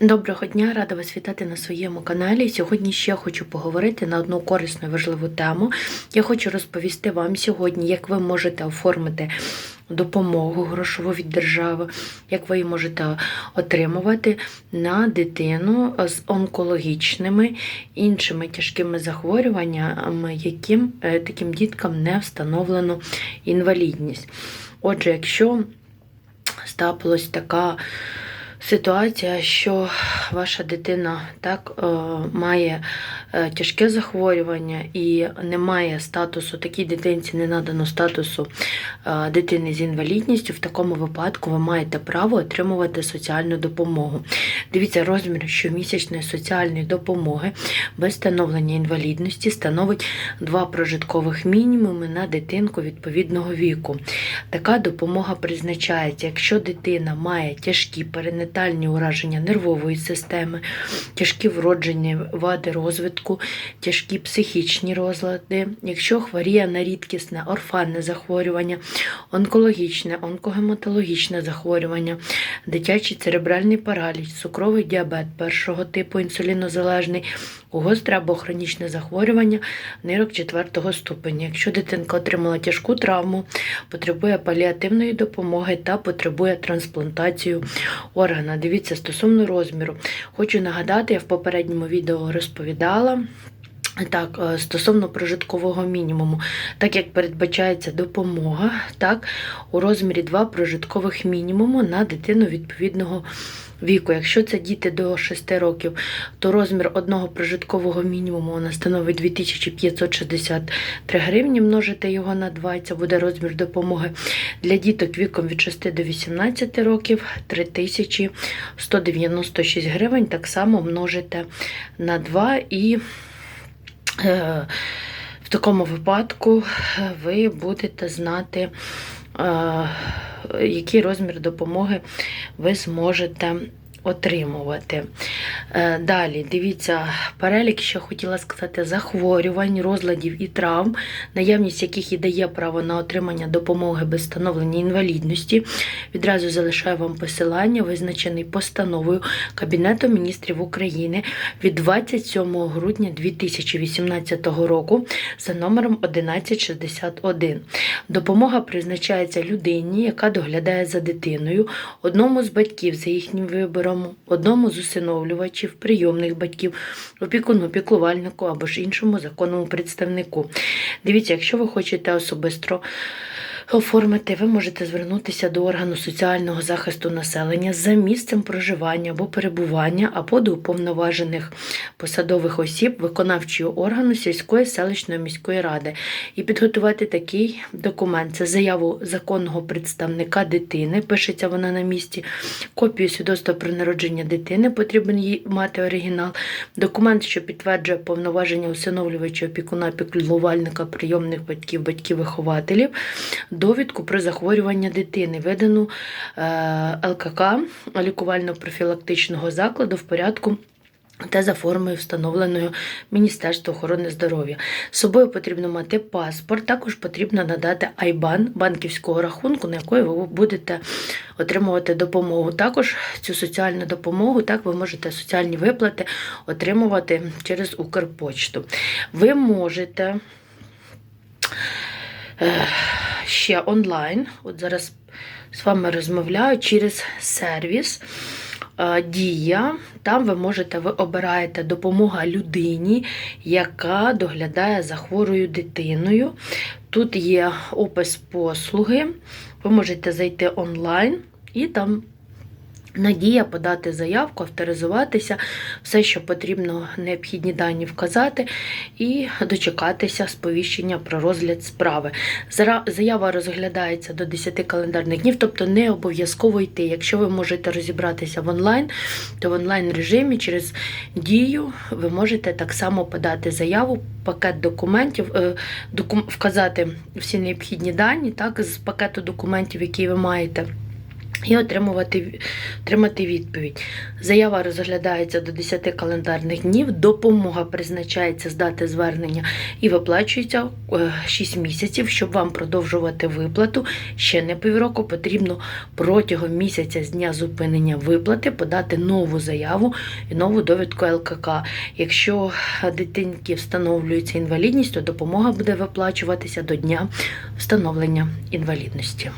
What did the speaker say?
Доброго дня, рада вас вітати на своєму каналі. Сьогодні ще хочу поговорити на одну корисну і важливу тему. Я хочу розповісти вам сьогодні, як ви можете оформити допомогу грошову від держави, як ви її можете отримувати на дитину з онкологічними іншими тяжкими захворюваннями, яким е, таким діткам не встановлено інвалідність. Отже, якщо стапилась така ситуація, що ваша дитина так е, має е, тяжке захворювання і не має статусу, такій дитинці не надано статусу е, дитини з інвалідністю, в такому випадку ви маєте право отримувати соціальну допомогу. Дивіться, розмір щомісячної соціальної допомоги без встановлення інвалідності становить два прожиткових мінімуми на дитинку відповідного віку. Така допомога призначається, якщо дитина має тяжкі перинатальні ураження нервової системи, тяжкі вроджені вади розвитку, тяжкі психічні розлади, якщо хворіє на рідкісне орфанне захворювання, онкологічне, онкогематологічне захворювання, дитячий церебральний параліч, цукровий діабет першого типу інсулінозалежний, гостре або хронічне захворювання нирок 4 ступеня. Якщо дитинка отримала тяжку травму, потребує паліативної допомоги та потребує трансплантацію органа. Дивіться, стосовно розміру. Хочу нагадати, я в попередньому відео розповідала. Так, е, стосовно прожиткового мінімуму, так як передбачається допомога, так, у розмірі 2 прожиткових мінімуму на дитину відповідного віку. Якщо це діти до 6 років, то розмір одного прожиткового мінімуму нас становить 2563 гривні, множити його на 2, і це буде розмір допомоги. Для діток віком від 6 до 18 років 3196 гривень, так само множите на 2 і Е, В такому випадку ви будете знати, який розмір допомоги ви зможете отримувати. Е, Далі, дивіться, перелік, що хотіла сказати, захворювань, розладів і травм, наявність яких і дає право на отримання допомоги без встановлення інвалідності. Відразу залишаю вам посилання, визначений постановою Кабінету міністрів України від 27 грудня 2018 року за номером 1161. Допомога призначається людині, яка доглядає за дитиною, одному з батьків за їхнім вибором, одному з усиновлювачів, прийомних батьків, опікуну, піклувальнику або ж іншому законному представнику. Дивіться, якщо ви хочете особисто оформити, ви можете звернутися до органу соціального захисту населення за місцем проживання або перебування, або до уповноважених посадових осіб виконавчого органу сільської селищної міської ради. І підготувати такий документ. Це заяву законного представника дитини, пишеться вона на місці, копію свідоцтва про народження дитини, потрібен їй мати оригінал, документ, що підтверджує повноваження усиновлювача, опікуна, піклувальника, прийомних батьків, батьків-вихователів, довідку про захворювання дитини, видану е, ЛКК лікувально-профілактичного закладу в порядку. Та за формою, встановленою Міністерством охорони здоров'я. З собою потрібно мати паспорт, також потрібно надати айбан банківського рахунку, на якої ви будете отримувати допомогу. Також цю соціальну допомогу, так ви можете соціальні виплати отримувати через Укрпочту. Ви можете е, ще онлайн, от зараз з вами розмовляю через сервіс. е, Дія, там ви можете, ви обираєте допомога людині, яка доглядає за хворою дитиною. Тут є опис послуги. Ви можете зайти онлайн і там Надія подати заявку, авторизуватися, все, що потрібно, необхідні дані вказати, і дочекатися сповіщення про розгляд справи. Заява розглядається до 10 календарних днів, тобто не обов'язково йти. Якщо ви можете розібратися в онлайн, то в онлайн режимі через дію ви можете так само подати заяву, пакет документів, е, вказати всі необхідні дані так, з пакету документів, які ви маєте і отримувати, отримати відповідь. Заява розглядається до 10 календарних днів, допомога призначається з дати звернення і виплачується е, 6 місяців. Щоб вам продовжувати виплату, ще не півроку, потрібно протягом місяця з дня зупинення виплати подати нову заяву і нову довідку ЛКК. Якщо дитинки встановлюється інвалідність, то допомога буде виплачуватися до дня встановлення інвалідності.